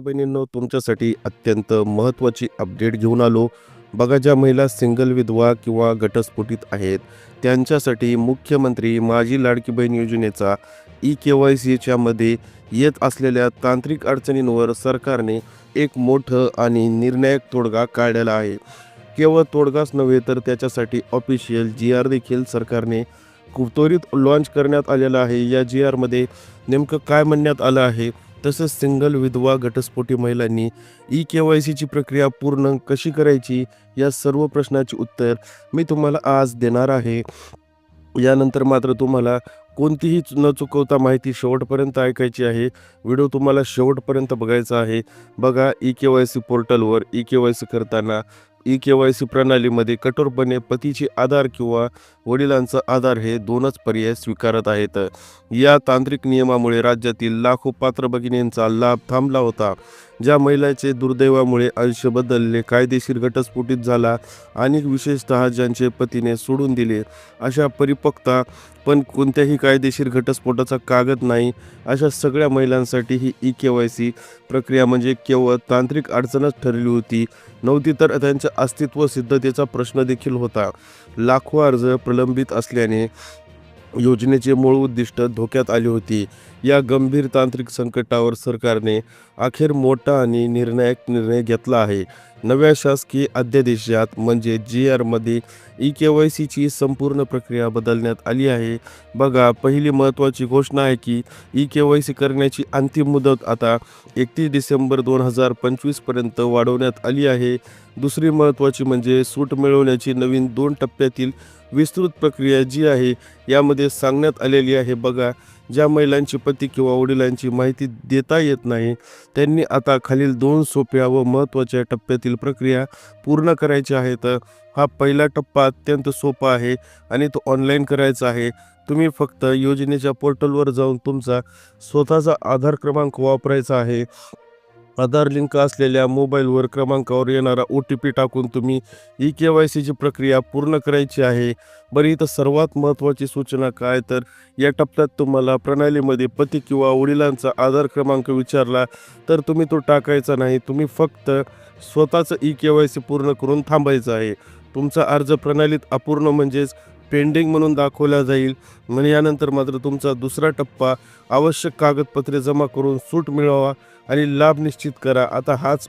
बहिणींनो तुमच्यासाठी अत्यंत महत्त्वाची अपडेट घेऊन आलो. बघा ज्या महिला सिंगल विधवा किंवा घटस्फोटित आहेत त्यांच्यासाठी मुख्यमंत्री माझी लाडकी बहीण योजनेचा ई के वाय सीच्यामध्ये येत असलेल्या तांत्रिक अडचणींवर सरकारने एक मोठं आणि निर्णायक तोडगा काढलेला आहे. केवळ तोडगाच नव्हे तर त्याच्यासाठी ऑफिशियल जी आर देखील सरकारने त्वरित लॉन्च करण्यात आलेला आहे. या जी आरमध्ये नेमकं काय म्हणण्यात आलं आहे? तसंच सिंगल विधवा घटस्फोटी महिलांनी ई के वाय सीची प्रक्रिया पूर्ण कशी करायची या सर्व प्रश्नाची उत्तर मी तुम्हाला आज देणार आहे. यानंतर मात्र तुम्हाला कोणतीही न चुकवता माहिती शेवटपर्यंत ऐकायची आहे. व्हिडिओ तुम्हाला शेवटपर्यंत बघायचा आहे. बघा ई के वाय सी पोर्टलवर ई के वाय सी करताना ई के वाय सी प्रणालीमध्ये कठोरपणे पतीचे आधार किंवा वडिलांचा आधार हे दोनच पर्याय स्वीकारत आहेत. या तांत्रिक नियमामुळे राज्यातील लाखो पात्र भगिनींचा लाभ थांबला होता. ज्या महिलांचे दुर्दैवामुळे आयुष्य बदलले कायदेशीर घटस्फोटित झाला आणि विशेषतः ज्यांचे पतीने सोडून दिले. अशा परिपक्ता पण कोणत्याही कायदेशीर घटस्फोटाचा कागद नाही. अशा सगळ्या महिलांसाठी ही ई के वाय सी प्रक्रिया म्हणजे केवळ तांत्रिक अडचणच ठरली होती. नव्हती तर त्यांच्या अस्तित्व सिद्धतेचा प्रश्न देखील होता. लाखो अर्ज प्रलंबित असल्याने योजनेचे मूळ उद्दिष्ट धोक्यात आले होती. या गंभीर तांत्रिक संकटावर सरकारने अखेर मोठा आणि निर्णायक निर्णय घेतला आहे. नव्या शासकीय अध्यादेशात म्हणजे जी आरमध्ये ई के वाय सीची संपूर्ण प्रक्रिया बदलण्यात आली आहे. बघा पहिली महत्त्वाची घोषणा आहे की ई के वाय सी करण्याची अंतिम मुदत आता एकतीस डिसेंबर दोन हजार पंचवीसपर्यंत वाढवण्यात आली आहे. दुसरी महत्त्वाची म्हणजे सूट मिळवण्याची नवीन दोन टप्प्यातील विस्तृत प्रक्रिया जी आहे यामध्ये सांगण्यात आलेली आहे बघा. ज्या महिलांची पती किंवा वडिलांची माहिती देता येत नाही त्यांनी आता खालील दोन सोप्या व महत्त्वाच्या टप्प्यातील प्रक्रिया पूर्ण करायच्या आहेत. हा पहिला टप्पा अत्यंत सोपा आहे आणि तो ऑनलाईन करायचा आहे. तुम्ही फक्त योजनेच्या पोर्टलवर जाऊन तुमचा स्वतःचा आधार क्रमांक वापरायचा आहे. आधार लिंक असलेल्या मोबाईलवर क्रमांकावर येणारा ओ टी पी टाकून तुम्ही ई के वाय सीची प्रक्रिया पूर्ण करायची आहे. बरं इथं सर्वात महत्त्वाची सूचना काय? तर या टप्प्यात तुम्हाला प्रणालीमध्ये पती किंवा वडिलांचा आधार क्रमांक विचारला तर तुम्ही तो टाकायचा नाही. तुम्ही फक्त स्वतःचं ई के वाय सी पूर्ण करून थांबायचं आहे. तुमचा अर्ज प्रणालीत अपूर्ण म्हणजेच पेंडिंग म्हणून दाखवला जाईल. म्हणजे यानंतर मात्र तुमचा दुसरा टप्पा आवश्यक कागदपत्रे जमा करून सूट मिळवा. आणि लाभ निश्चित करा. आता हाच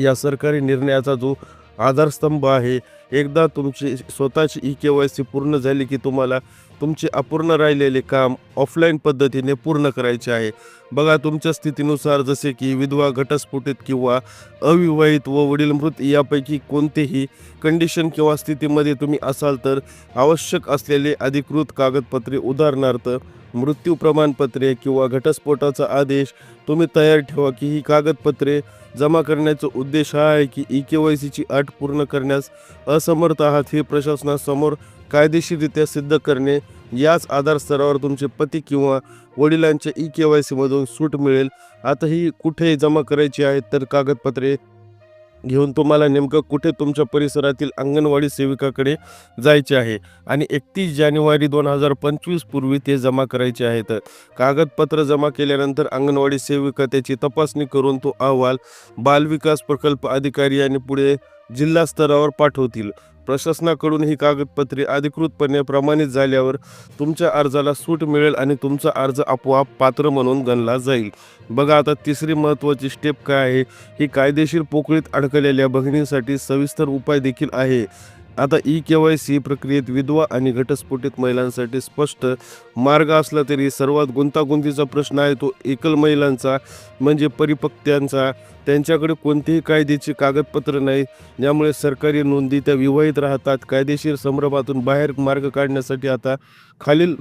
या सरकारी निर्णयाचा जो आधारस्तंभ आहे एकदा तुमची स्वतःची ई के वाय सी पूर्ण झाली की तुम्हाला तुमचे अपूर्ण राहिलेले काम ऑफलाईन पद्धतीने पूर्ण करायचे आहे. बघा तुमच्या स्थितीनुसार जसे की विधवा घटस्फोटित किंवा अविवाहित व वडील मृत यापैकी कोणतेही कंडिशन किंवा स्थितीमध्ये तुम्ही असाल तर आवश्यक असलेले अधिकृत कागदपत्रे उदाहरणार्थ मृत्यू प्रमाणपत्रे किंवा घटस्फोटाचा आदेश तुम्ही तयार ठेवा की ही कागदपत्रे जमा करण्याचा उद्देश हा आहे की ई के वाय सीची अट पूर्ण करण्यास असमर्थ आहात हे प्रशासनासमोर कायदेशीररित्या सिद्ध करणे याच आधारस्तरावर तुमचे पती किंवा वडिलांच्या ई के वाय सीमधून सूट मिळेल. आता ही कुठे जमा करायची आहेत तर कागदपत्रे घेऊन तुम्हाला नेमकं कुठे तुमच्या परिसरातील अंगणवाडी सेविकाकडे जायचे आहे? आणि एकतीस जानेवारी दोन हजार पंचवीस पूर्वी ते जमा करायचे आहेत. कागदपत्र जमा केल्यानंतर अंगणवाडी सेविका त्याची तपासणी करून तो अहवाल बालविकास प्रकल्प अधिकारी आणि पुढे जिल्हा स्तरावर पाठवतील. प्रशासनाकडून ही कागदपत्रे अधिकृतपणे प्रमाणित झाल्यावर तुमच्या अर्जाला सूट मिळेल आणि तुमचा अर्ज आपोआप पात्र म्हणून गणला जाईल. बघा आता तिसरी महत्त्वाची स्टेप काय आहे. ही कायदेशीर पोकळीत अडकलेल्या भगिनींसाठी सविस्तर उपाय देखील आहे. आता ई के वाय सी प्रक्रियेत विधवा आणि घटस्फोटित महिलांसाठी स्पष्ट मार्ग असला तरी सर्वात गुंतागुंतीचा प्रश्न आहे तो एकल महिलांचा म्हणजे परिपक्त्यांचा त्यांच्याकडे कोणतेही कायद्याची कागदपत्र नाही ज्यामुळे सरकारी नोंदी त्या विवाहित राहतात. कायदेशीर संभ्रमातून बाहेर मार्ग काढण्यासाठी आता खालील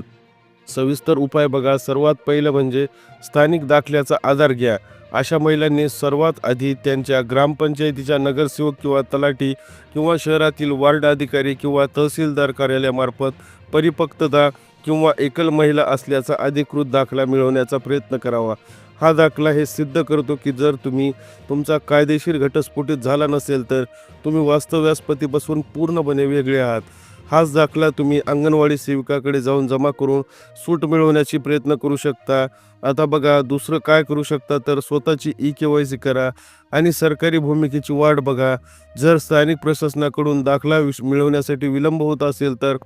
सविस्तर उपाय बघा. सर्वात पहिलं म्हणजे स्थानिक दाखल्याचा आधार घ्या. अशा महिलांनी सर्वात आधी त्यांच्या ग्रामपंचायतीच्या नगरसेवक किंवा तलाठी किंवा शहरातील वार्ड अधिकारी किंवा तहसीलदार कार्यालयामार्फत परिपक्वता किंवा एकल महिला असल्याचा अधिकृत दाखला मिळवण्याचा प्रयत्न करावा. हा दाखला हे सिद्ध करतो की जर तुम्ही तुमचा कायदेशीर घटस्फोटित झाला नसेल तर तुम्ही वास्तव्यास पतीपासून पूर्णपणे वेगळे आहात. हाच दाखला तुम्ही अंगणवाडी सेविकाकडे जाऊन जमा करून सूट मिळवण्याची प्रयत्न करू शकता. आता बघा दुसरं काय करू शकता तर स्वतःची ई के वाय सी करा आणि सरकारी भूमिकेची वाट बघा. जर स्थानिक प्रशासनाकडून दाखला विश- मिळवण्यासाठी विलंब होत असेल तर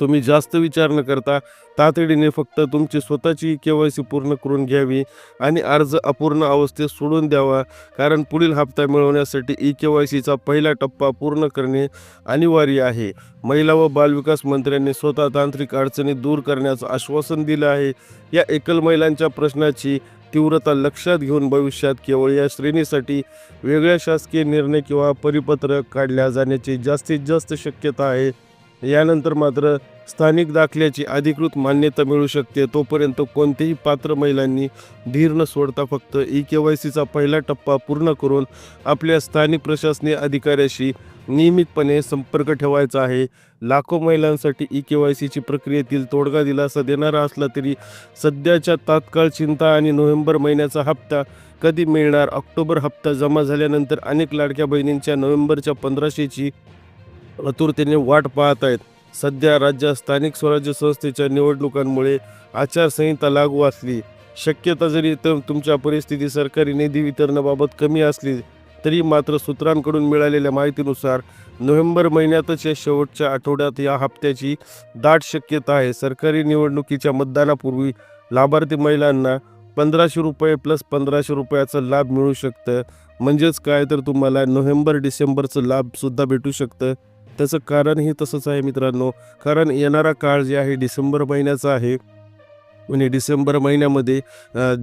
तुम्ही जास्त विचार न करता तातडीने फक्त तुमची स्वतःची के वाय सी पूर्ण करून घ्यावी आणि अर्ज अपूर्ण अवस्थेत सोडून द्यावा. कारण पुढील हप्ता मिळवण्यासाठी ई के वाय सीचा पहिला टप्पा पूर्ण करणे अनिवार्य आहे. महिला व बालविकास मंत्र्यांनी स्वतः तांत्रिक अडचणी दूर करण्याचं आश्वासन दिलं आहे. या एकल महिलांच्या प्रश्नाची तीव्रता लक्षात घेऊन भविष्यात केवळ या श्रेणीसाठी वेगळ्या शासकीय निर्णय किंवा परिपत्रक काढल्या जाण्याची जास्तीत जास्त शक्यता आहे. यानंतर मात्र स्थानिक दाखल्याची अधिकृत मान्यता मिळू शकते. तोपर्यंत कोणत्याही पात्र महिलांनी धीर न सोडता फक्त ई के वाय सीचा पहिला टप्पा पूर्ण करून आपल्या स्थानिक प्रशासनीय अधिकाऱ्याशी नियमितपणे संपर्क ठेवायचा आहे. लाखो महिलांसाठी ई के वाय सीची प्रक्रियेतील तोडगा दिलासा देणारा असला तरी सध्याच्या तात्काळ चिंता आणि नोव्हेंबर महिन्याचा हप्ता कधी मिळणार? ऑक्टोबर हप्ता जमा झाल्यानंतर अनेक लाडक्या बहिणींच्या नोव्हेंबरच्या पंधराशेची आतुरतेने वाट पाहत आहेत. सध्या राज्यात स्थानिक स्वराज्य संस्थेच्या निवडणुकांमुळे आचारसंहिता लागू असली. शक्यता जरी त तुमच्या परिस्थिती सरकारी निधी वितरणाबाबत कमी असली तरी मात्र सूत्रांकडून मिळालेल्या माहितीनुसार नोव्हेंबर महिन्यातच या शेवटच्या आठवड्यात या हप्त्याची दाट शक्यता आहे. सरकारी निवडणुकीच्या मतदानापूर्वी लाभार्थी महिलांना पंधराशे रुपये प्लस पंधराशे रुपयाचा लाभ मिळू शकतं. म्हणजेच काय? तर तुम्हाला नोव्हेंबर डिसेंबरचं लाभसुद्धा भेटू शकतं. त्याचं कारणही तसंच आहे मित्रांनो. कारण येणारा काळ जे आहे डिसेंबर महिन्याचा आहे. म्हणजे डिसेंबर महिन्यामध्ये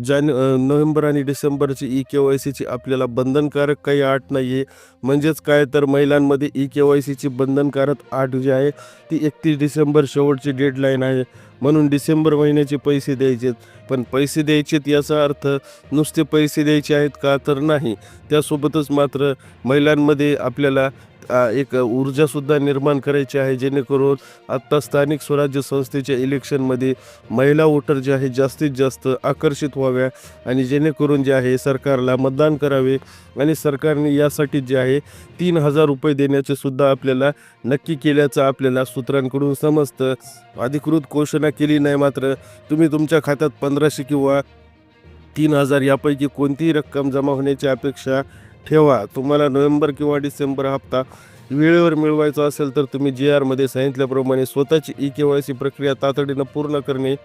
जान नोव्हेंबर आणि डिसेंबरची ई के वाय सीची आपल्याला बंधनकारक काही आठ नाही आहे म्हणजेच काय तर महिलांमध्ये ई के वाय सीची बंधनकारक आठ जी आहे ती एकतीस डिसेंबर शेवटची डेडलाईन आहे. म्हणून डिसेंबर महिन्याचे पैसे द्यायचेत. पण पैसे द्यायचेत याचा अर्थ नुसते पैसे द्यायचे आहेत का तर नाही. त्यासोबतच मात्र महिलांमध्ये आपल्याला एक ऊर्जासुद्धा निर्माण करायची आहे जेणेकरून आत्ता स्थानिक स्वराज्य संस्थेच्या इलेक्शनमध्ये महिला वोटर जे आहे जास्तीत जास्त आकर्षित व्हाव्या आणि जेणेकरून जे आहे सरकारला मतदान करावे आणि सरकारने यासाठी जे आहे तीन हजार रुपये देण्याचे सुद्धा आपल्याला नक्की केल्याचं आपल्याला सूत्रांकडून समजतं. अधिकृत घोषणा केली नाही मात्र तुम्ही तुमच्या खात्यात पंधराशे किंवा तीन हजार यापैकी कोणतीही रक्कम जमा होण्याची अपेक्षा ठेवा. तुम्हाला नोव्हेंबर किंवा डिसेंबर हप्ता वेळेवर मिळवायचा असेल तर तुम्ही जी आरमध्ये सांगितल्याप्रमाणे स्वतःची ई के वाय सी प्रक्रिया तातडीनं पूर्ण करणे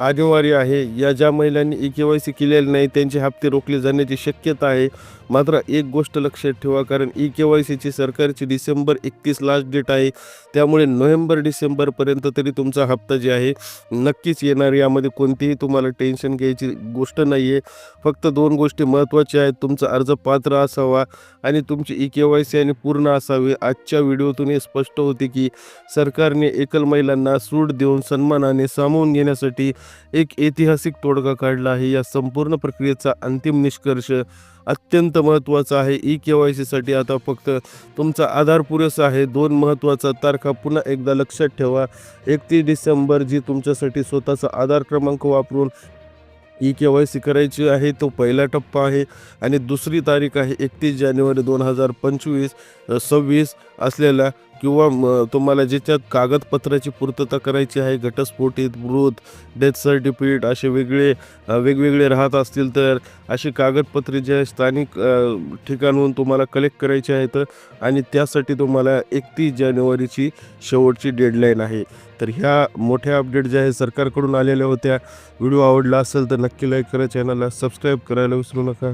अनिवार्य आहे. या ज्या महिलांनी ई के वाय सी केलेली नाही त्यांचे हप्ते रोखले जाण्याची शक्यता आहे. मात्र एक गोष्ट लक्षात ठेवा कारण ई के वाय सीची सरकारची डिसेंबर एकतीस लास्ट डेट आहे. त्यामुळे नोव्हेंबर डिसेंबरपर्यंत तरी तुमचा हप्ता जे आहे नक्कीच येणार. यामध्ये कोणतीही तुम्हाला टेन्शन घ्यायची गोष्ट नाही आहे फक्त दोन गोष्टी महत्त्वाच्या आहेत. तुमचा अर्ज पात्र असावा आणि तुमची ई के वाय सी आणि पूर्ण असावी. आजच्या व्हिडिओतून हे स्पष्ट होते की सरकारने एकल महिलांना सूट देऊन सन्मानाने सामावून घेण्यासाठी एक ऐतिहासिक तोडगा काढला आहे. या संपूर्ण प्रक्रियेचा अंतिम निष्कर्ष अत्यंत महत्त्वाचा आहे. ई के वाय सीसाठी आता फक्त तुमचा आधार पुरेसा आहे. दोन महत्त्वाचा तारखा पुन्हा एकदा लक्षात ठेवा. एकतीस डिसेंबर जी तुमच्यासाठी स्वतःचा आधार क्रमांक वापरून ई के वाय सी करायची आहे तो पहिला टप्पा आहे. आणि दुसरी तारीख आहे एकतीस जानेवारी दोन हजार पंचवीस सव्वीस असलेला किंवा तुम्हाला ज्याच्यात कागदपत्राची पूर्तता करायची आहे घटस्फोटित मृत डेथ सर्टिफिकेट असे वेगळे वेगवेगळे राहत असतील तर अशी कागदपत्रे जे आहे स्थानिक ठिकाणहून तुम्हाला कलेक्ट करायची आहेत आणि त्यासाठी तुम्हाला एकतीस जानेवारीची शेवटची डेडलाईन आहे. तर ह्या मोठ्या अपडेट ज्या आहे सरकारकडून आलेल्या होत्या. व्हिडिओ आवडला असेल तर नक्की लाईक करा चॅनलला सबस्क्राईब करायला विसरू नका.